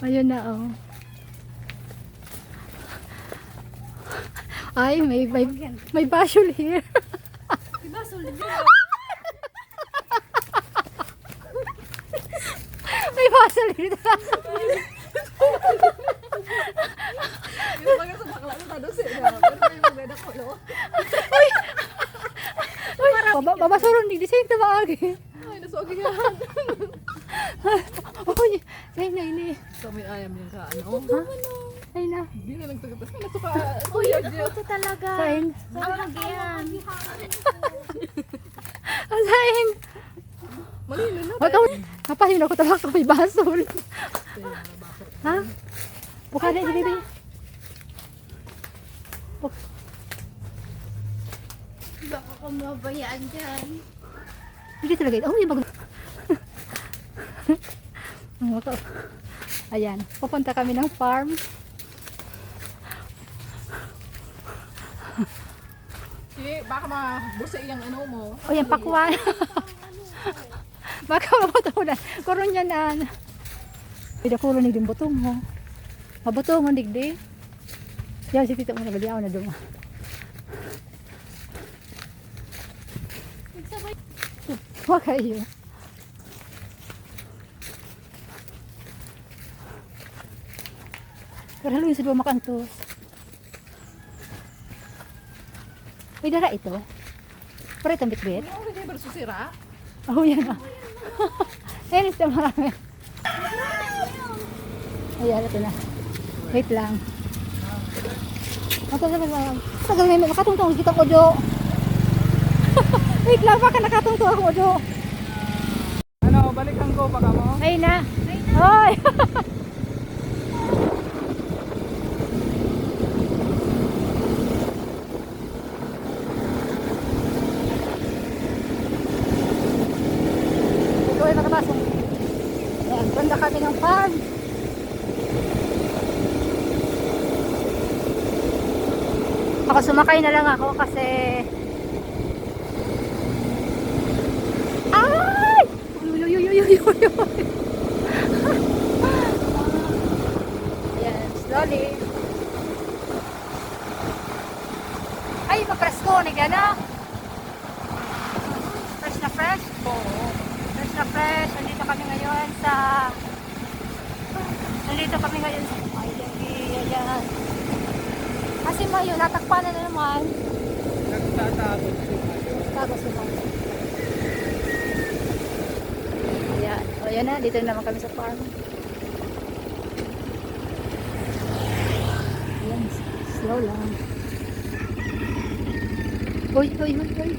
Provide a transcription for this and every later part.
Ayun na, oh. Ay, may, may, may basol here. Solid yun. may basol here. Yung mga sa bakla na tado sila. Pero may maganda ko, no? Baba, babasolon, di sa'yo ito maagi. Ay, nasuagi yan. Uy, ay na, ini. So, may ayam yun ka, ano? Ha? Ay na. Hindi na nagtagatas. Ay, nasuka. Uy. Ito talaga. Sain. Ang yan. Sain. Malino na. Wag ako. Kapahin ako talaga may basol. ha? Buka na, baby. Baka kumabayaan dyan. Hindi talaga. Oh, yung bag... Ayan. Pupunta kami ng farm. Sige, baka mabusa yung ano mo. O yan, pakwan. Baka mabutunan. Kurun yan na. Pida kulo ni din butong mo. Mabutong mo digdi. Yan si tito mo na baliaw na duma. Wag kayo. Pero haluin sa duma makantos. May dara ito. Pero itong bitbit. Ano hindi ba susira? Oh, yan na. Ayan, ito marami. Ayan, ito na. Wait lang. Ito na lang. Tagal na. Nakatungtong kita ko, Jo. Wait lang, baka nakatungtong ako, Jo. Ano, balikan ko baka mo. Ayun na. Hoy! Ito ay nakapasok. Ayan, banda kami ng farm. Ako sumakay na lang ako kasi Ay! Uy, uy, uy, uy, uy, uy. Ayan, slowly. Ay, mapresko, nagana. Fresh na fresh. Oo. Fresh na fresh. Nandito kami ngayon sa... Nandito kami ngayon sa... Ay, ayan. Kasi mayo, natakpan na na naman. Nagtatapos si Mayo. Tapos naman. Ayan. O, ayan na. Dito na naman kami sa farm. Ayan. Slow lang. Uy, uy, uy, uy.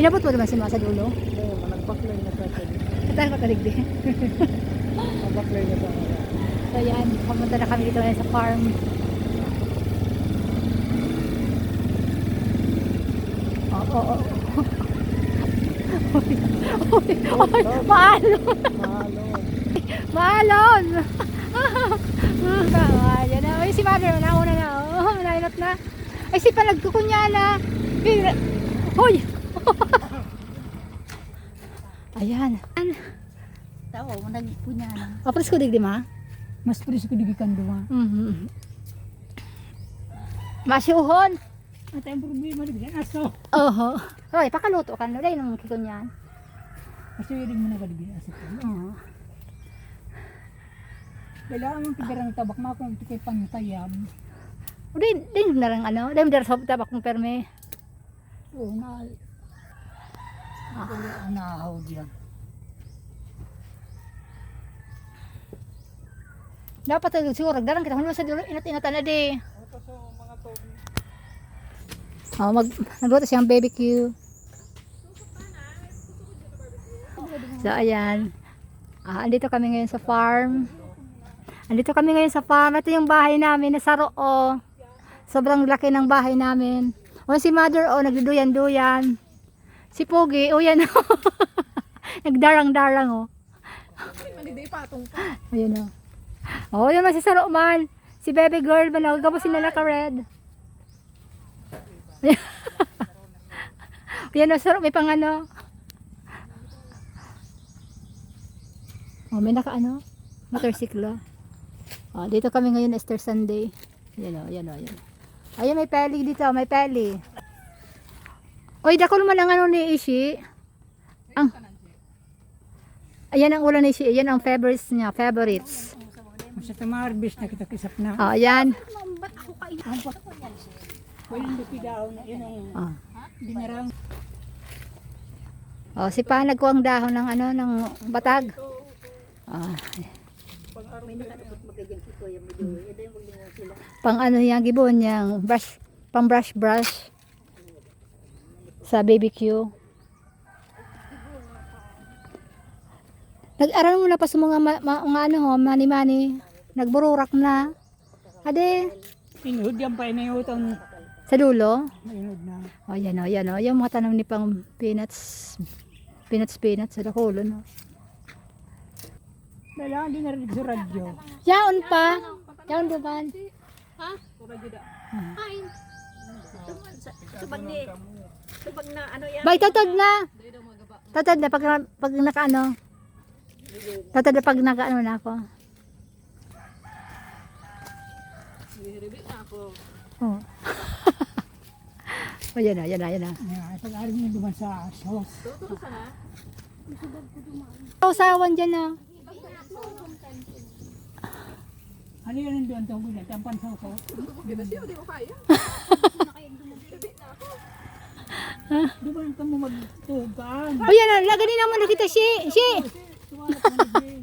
Inabot mo naman si Ma sa dulo? Oo, malagbaklay na sa atin. Katahan ko talig din. Malagbaklay na sa atin. So, ayan. Pumunta na kami dito ngayon sa farm. Oo. Uy, uy, uy, maalon! Maalon! Ah, yan na. Uy, si mother, nauna na. Oh, nainot na. Ay, si pa nagkukunyala. Pin- Hoy! Ayan. Tao, nagpunya na. Kapres ko digdi ma? Mas presko di kan dua. Mhm. Masyuhon. At ang problema di kan aso. Oho. Roy, pakaluto ka. Dahil nung kikunyan. Kasi wiring mo na kadi aso. Oo. Kailangan mong tigarang tabak na kung tikay pantayam. O, din, din na lang ano. Dahil dar sa tabak ng perme. Oo, na. Ah, nahaw diyan. Dapat talaga siguro. Darang kita. Hulo sa. Inat-inatan na di. Oh, mag nagluto siyang BBQ. So, ayan. Ah, andito kami ngayon sa farm. Andito kami ngayon sa farm. Ito yung bahay namin na sa Roo. Sobrang laki ng bahay namin. O si mother, oh, nagduduyan-duyan. Si Pogi, oh yan. Nagdarang-darang, oh. Hindi patong pa. Ayun o. Oh, yun man si Saro man. Si baby girl man. Gagawin sila ka red. Yan o, Saro. May pang ano. Oh, may naka ano. Motorsiklo. Oh, dito kami ngayon Easter Sunday. Yan o, yan o, yan. Ayun, may peli dito, may peli. Oy, dako naman ang ano ni Ishi. Ang Ayan ang ulan ni Ishi. Ayan ang favorites niya, favorites. Sa tamarbis na kita kisap na. Oh, ayan. Pwede lupi daw na yun ang Oh. dinarang. Oh, si pa nagkuang dahon ng ano ng batag. Ah. Pang ano yang gibon yang brush pang brush brush sa BBQ. Nag-aral mo na pa sa mga ma, ma- mga ano ho, mani-mani. Nagbururak na. Ade, Inuhod yan pa inayutang sa dulo. inuhod na. Oh, yan o, yan o. Yung mga tanong ni pang peanuts, peanuts, peanuts sa dakulo, no? Dala, hindi narinig sa radyo. Yaon pa. Yaon diban. Tubag ni, tubag na ano yan. Bay, tatad na. Tatad na pag, pag nakaano. Tatad na pag nakaano na ako. Oh. oh, yan na, yan na, yan na. Yeah, pag-aari mo duman sa sauce. Usawan dyan na. Ano yun doon itong gulat? Ang pansaw-saw. Duman ka mo magtugan. Oh, yan na. Lagani naman na kita, si. Si. Tuwala ka mo di.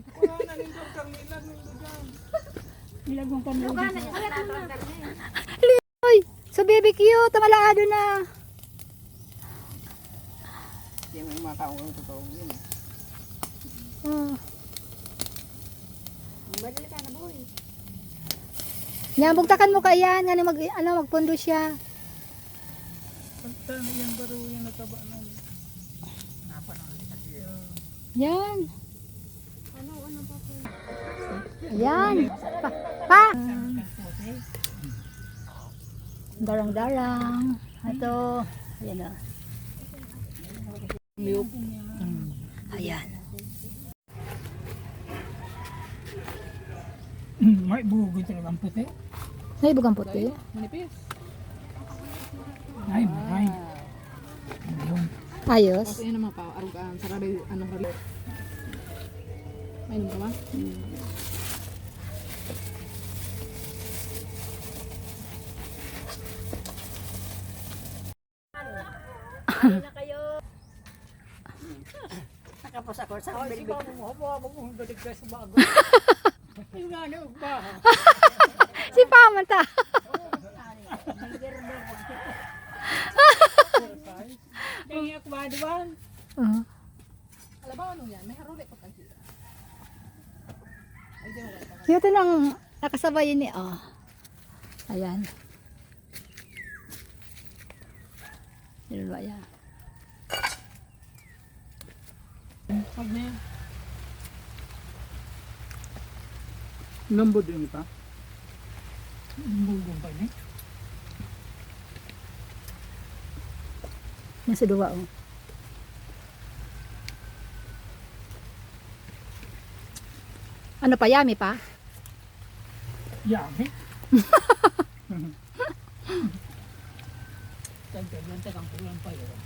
Ilag mong kami. Uy, sa BBQ, tamalaado na. Yung mga kaong totoo yun. Oh. Yan, bugtakan mo kaya, nga mag, ano, magpundo siya. Pagka yan baro yung nataba ng Yan. Yan. Pa. pa. Darang-darang. Ito. Ayan o. Milk. Ayan. May bugo talaga ang puti. May bugang puti. Manipis. Ay, may. Ayun. Ayos. Tapos yun naman pa, anong rabi. Ba? na kayo. Nakapos ako sa Ay, si Mamo mo, habo mo, balik ka sa bago. Yung ano, Si Pamata. Kaya ako ba? Oh. Alam ba ano yan? May haruli pa kasi. Ito nang nakasabay ni oh. Ayan. Yan ba yan? Pag na Lambod yung ita? Lambog pa niya. Nasa duwa oh. Ano pa, yummy pa? Yami. Tagtag lang, takang pulang pa yun.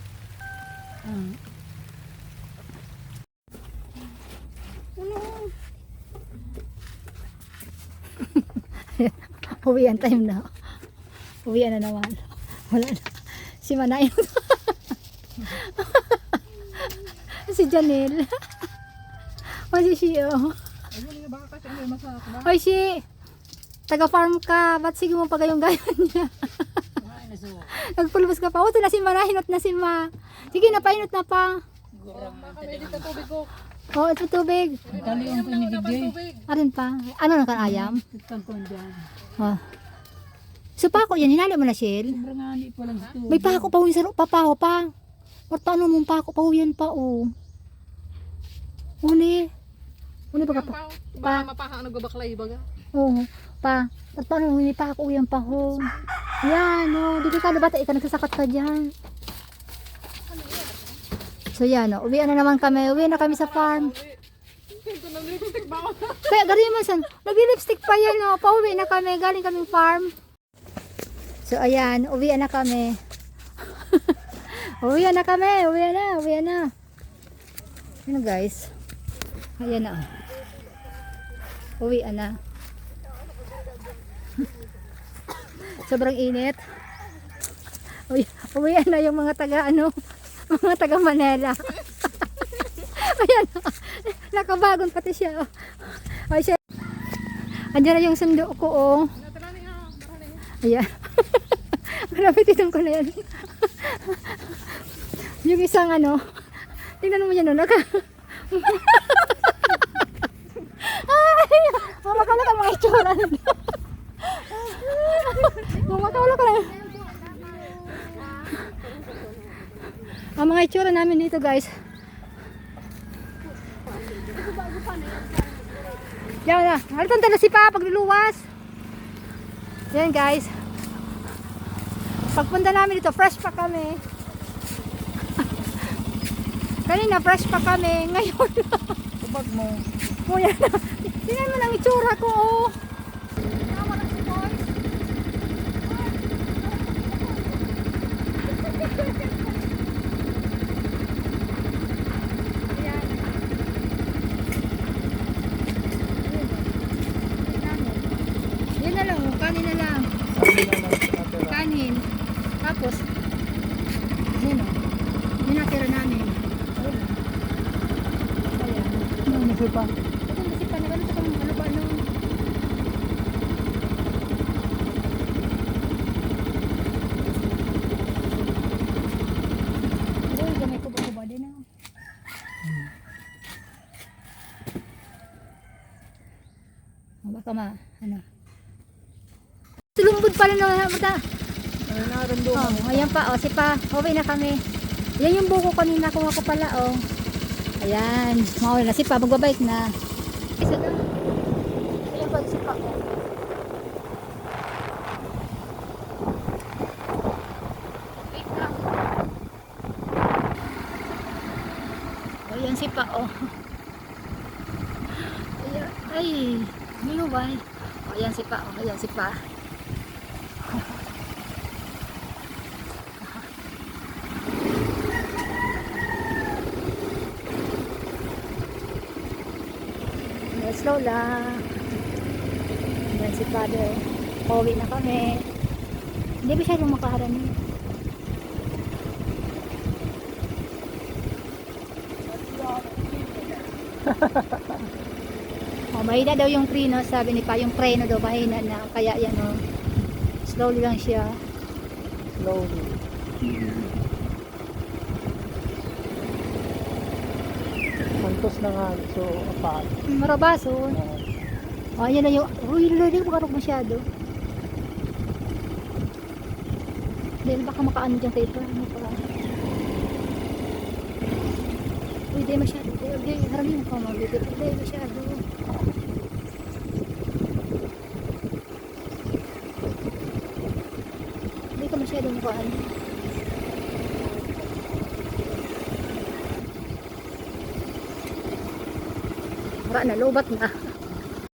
Mm. Uwian time na. Uwian na naman. Wala na. Si Manay. si Janelle. o si Shio. Oy, si. Taga-farm ka. Ba't sige mo pa kayong gayon niya? Nagpulbos ka pa. O, na si Ma. Hinot na si Ma. Sige na, pahinot na pa. Baka may dito tubig ko. O, ito tubig. Ang tali yung pinigigay. Arin pa. Ano na kan ayam? Itang ko dyan. Oh. So pako yan, hinali mo na Shell. Pa. May pako pa yung saro, papaho pa. Marta ano mong pako pa yan pa oh. Uli. Uli baga pa. Baka mapaha ang nagbabaklay baga. Oo. Pa. At paano hindi pako yan pa ho. Yan oh. Dito ka bata ikaw nagsasakat ka dyan. So yan oh. Uwi na naman kami. Uwi na kami sa farm. Kaya galing man san. Nag-lipstick pa yan oh. Pauwi na kami. Galing kaming farm. So ayan, uwi na kami. uwi na kami. Uwi na. Uwi na. Ano guys? Ayan na. oh. Uwi na. Sobrang init. Uwi, uwi na yung mga taga ano, mga taga Manila. Ayan. Nakabagon pati siya. oh. Ay siya. Andiyan na yung sundo ko oh. Ayan. Malapit itong ko na yan. yung isang ano. Tingnan mo yan oh. Naka. Ay! Mamakala ka mga itsura mga itsura namin dito guys. Yan na. Halitan tala si pa pagluluwas. Yan guys. Pagpunta namin dito, fresh pa kami. Kanina fresh pa kami. Ngayon, Tubag mo. yan na. Tingnan mo lang itsura ko, oh. Ayan. Yan na lang, oh. kanin na lang. Sabi na lang sinatira. Kanin. Tapos, yun o. Yun natira namin. Ayan. Ano nasi pa? Ito kasi pa na ano ba ano. Uy, gamay ko ba ko ba din ah. Oh, Baka ma, ano. Sulumbod pala na mata. Ano naramdo Oh, ayan pa, oh, si pa. Okay na kami. Yan yung buko kanina kung ako pala, oh. Ayan, mawala na si pa, magbabike na. Isa na. Ayan pa si pa, oh. Wait lang. Oh, yan si pa, oh. Ayan, ay, niluway. Oh, ayan si pa, oh, ayan si pa. Yeah, slow lang. Yan si father. Pauwi na kami. Hindi ba siya makaharami? oh, mahina daw yung preno. Sabi ni pa, yung preno daw mahina na. Kaya yan oh. Slowly lang siya. Slowly. Mantos na nga. So, apat. Marabaso. Oh, yan na yung... Uy, lalo ko makarog masyado. Dahil baka makaano dyan kayo pa. Ano pa? Uy, di masyado. Di, harami mo ka mabibig. Di, masyado. Hindi ka masyado makaano. Na, lobat na.